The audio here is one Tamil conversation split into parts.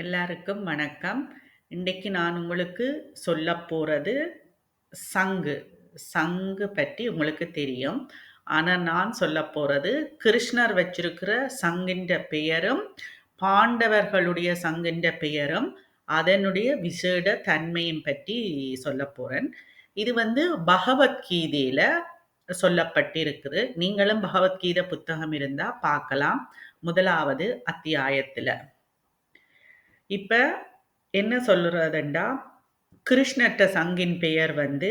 எல்லாருக்கும் வணக்கம். இன்றைக்கு நான் உங்களுக்கு சொல்ல போகிறது சங்கு. சங்கு பற்றி உங்களுக்கு தெரியும். ஆனால் நான் சொல்லப் போகிறது கிருஷ்ணர் வச்சிருக்கிற சங்கின்ற பெயரும், பாண்டவர்களுடைய சங்கின்ற பெயரும், அதனுடைய விசேட தன்மையும் பற்றி சொல்லப் போகிறேன் இது வந்து பகவத்கீதையில் சொல்லப்பட்டிருக்குது. நீங்களும் பகவத்கீதை புத்தகம் இருந்தால் பார்க்கலாம். முதலாவது அத்தியாயத்தில் இப்போ என்ன சொல்லுறதுண்டா? கிருஷ்ணற்ற சங்கின் பெயர் வந்து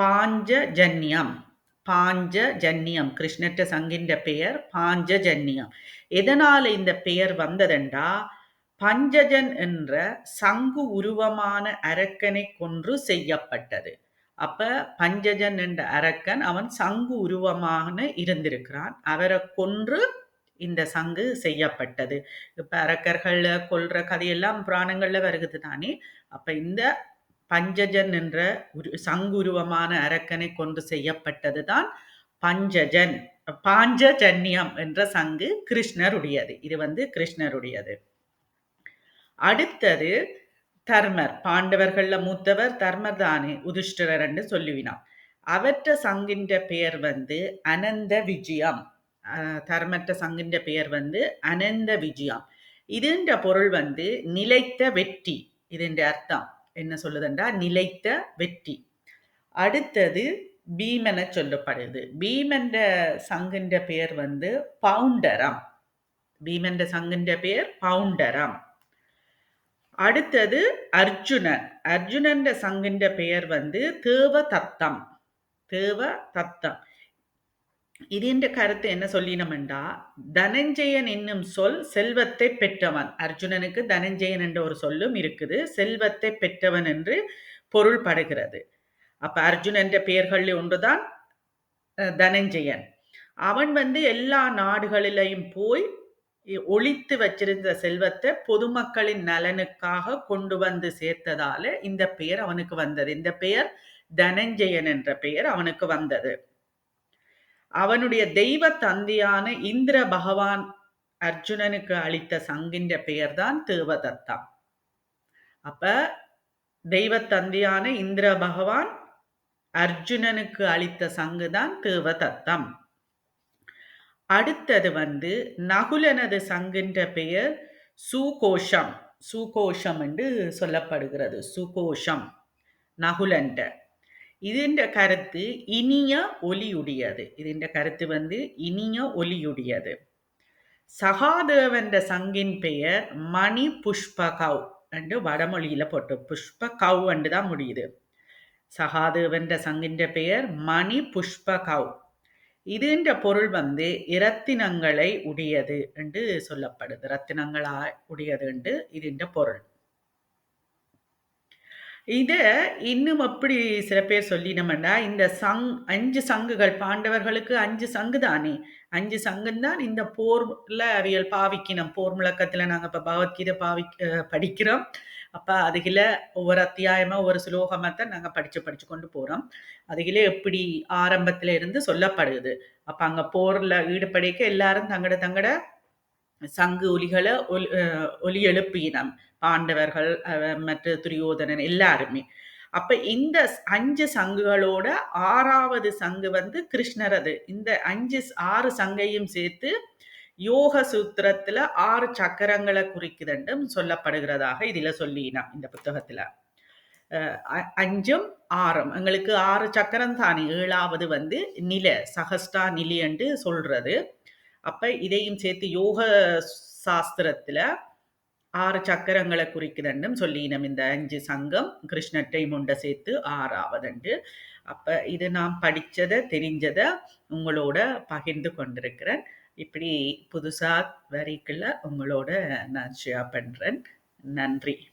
பாஞ்சஜன்யம். பாஞ்சஜன்யம். கிருஷ்ணற்ற சங்கின்ற பெயர் பாஞ்சஜன்யம். எதனால் இந்த பெயர் வந்ததெண்டா? பஞ்சஜன் என்ற சங்கு உருவமான அரக்கனை கொன்று செய்யப்பட்டது. அப்ப பஞ்சஜன் என்ற அரக்கன் அவன் சங்கு உருவமான இருந்திருக்கிறான். அவரை கொன்று இந்த சங்கு செய்யப்பட்டது. இப்போ அரக்கர்களில் கொல்ற கதையெல்லாம் புராணங்களில் வருகிறது தானே? அப்போ இந்த பஞ்சஜன் என்ற உரு சங்குருவமான அரக்கனை கொண்டு செய்யப்பட்டது தான் பஞ்சஜன். பாஞ்சஜன்யம் என்ற சங்கு கிருஷ்ணருடையது. இது வந்து கிருஷ்ணருடையது. அடுத்தது தர்மர். பாண்டவர்கள்ல மூத்தவர் தர்மர் தானே உதிஷ்டிரர் என்று சொல்லுவினான் அவற்ற சங்கின்ற பெயர் வந்து அனந்த விஜயம். தரமற்ற சங்கின்ற பெயர் வந்து அனந்த விஜயம். இதுன்ற பொருள் வந்து நிலைத்த வெற்றி. இதுன்ற அர்த்தம். என்ன சொல்லுதுன்றா நிலைத்த வெற்றி. அடுத்தது பீமென சொல்லப்படுது. பீமென்ற சங்குன்ற பெயர் வந்து பவுண்டரம். பீமென்ற சங்குன்ற பெயர் பவுண்டரம். அடுத்தது அர்ஜுனன். அர்ஜுனன்ற சங்குன்ற பெயர் வந்து தேவ தத்தம் தேவ தத்தம் இதன்ற கருத்து என்ன சொல்லினமெண்டா? தனஞ்சயன் என்னும் சொல் செல்வத்தை பெற்றவன். அர்ஜுனனுக்கு தனஞ்சயன் என்ற ஒரு சொல்லும் இருக்குது. செல்வத்தை பெற்றவன் என்று பொருள் படுகிறது அப்ப அர்ஜுன் என்ற பெயர்களில் ஒன்றுதான் தனஞ்சயன். அவன் வந்து எல்லா நாடுகளிலையும் போய் ஒழித்து வச்சிருந்த செல்வத்தை பொதுமக்களின் நலனுக்காக கொண்டு வந்து சேர்த்ததால இந்த பெயர் அவனுக்கு வந்தது. இந்த பெயர் தனஞ்சயன் என்ற பெயர் அவனுக்கு வந்தது. அவனுடைய தெய்வ தந்தையான இந்திர பகவான் அர்ஜுனனுக்கு அளித்த சங்கின்ற பெயர்தான் தேவதத்தா. அப்ப தெய்வ தந்தையான இந்திர பகவான் அர்ஜுனனுக்கு அளித்த சங்கு தான் தேவதத்தம். அடுத்தது வந்து நகுலனது சங்குன்ற பெயர் சுகோஷம். சுகோஷம் என்று சொல்லப்படுகிறது. சுகோஷம் நகுலன்ற ഇതിൻ്റെ கருத்து இனிய ஒலியுடையது ഇതിൻ്റെ கருத்து வந்து இனிய ஒலியுடையது சகாதேவன்ற சங்கின் பெயர் மணி புஷ்பகவ் என்று வடமொழியில போட்டு புஷ்ப கவ் என்று தான் முடியுது சகாதேவன்ற சங்கின்ற பெயர் மணி புஷ்பகவ் இதுன்ற பொருள் வந்து இரத்தினங்களை உடையது என்று சொல்லப்படுது ரத்தினங்களா உடையது என்று இதுன்ற பொருள் இதை இன்னும் அப்படி சில பேர் சொல்லினோம்னா, இந்த சங் அஞ்சு சங்குகள் பாண்டவர்களுக்கு அஞ்சு சங்கு தானே. அஞ்சு சங்குந்தான் தான் இந்த போர்ல அவியல் பாவிக்கணும். போர் முழக்கத்துல நாங்கள் இப்போ பகவத்கீதை பாவி படிக்கிறோம். அப்போ அதுகில ஒவ்வொரு அத்தியாயமாக ஒவ்வொரு சுலோகமா தான் படித்து படித்து கொண்டு போகிறோம் அதுகில எப்படி ஆரம்பத்தில் இருந்து சொல்லப்படுது. அப்போ அங்கே போரில் ஈடுபடைக்க எல்லாரும் தங்கட தங்கட சங்கு ஒலிகளை ஒலி ஒலி எழுப்பினம் பாண்டவர்கள் மற்ற துரியோதனன் எல்லாருமே. அப்ப இந்த அஞ்சு சங்குகளோட ஆறாவது சங்கு வந்து கிருஷ்ணரது இந்த அஞ்சு ஆறு சங்கையும் சேர்த்து யோக சூத்திரத்துல ஆறு சக்கரங்களை குறிக்குதுன்றும் சொல்லப்படுகிறதாக இதுல சொல்லினான் இந்த புத்தகத்துல. அஞ்சும் ஆறும். எங்களுக்கு ஆறு சக்கரம் தானே. ஏழாவது வந்து நில சகஸ்டா நிலை என்று சொல்றது. அப்ப இதையும் சேர்த்து யோக சாஸ்திரத்துல ஆறு சக்கரங்களை குறிக்குதுன்னு சொல்லினோம். இந்த அஞ்சு சங்கம் கிருஷ்ணட்டை முண்ட சேர்த்து ஆறாவதுண்டு. அப்ப இது நான் படிச்சதை தெரிஞ்சதை உங்களோட பகிர்ந்து கொண்டிருக்கிறேன். இப்படி புதுசா வரிக்குள்ள உங்களோட நான் ஷேர் பண்றேன். நன்றி.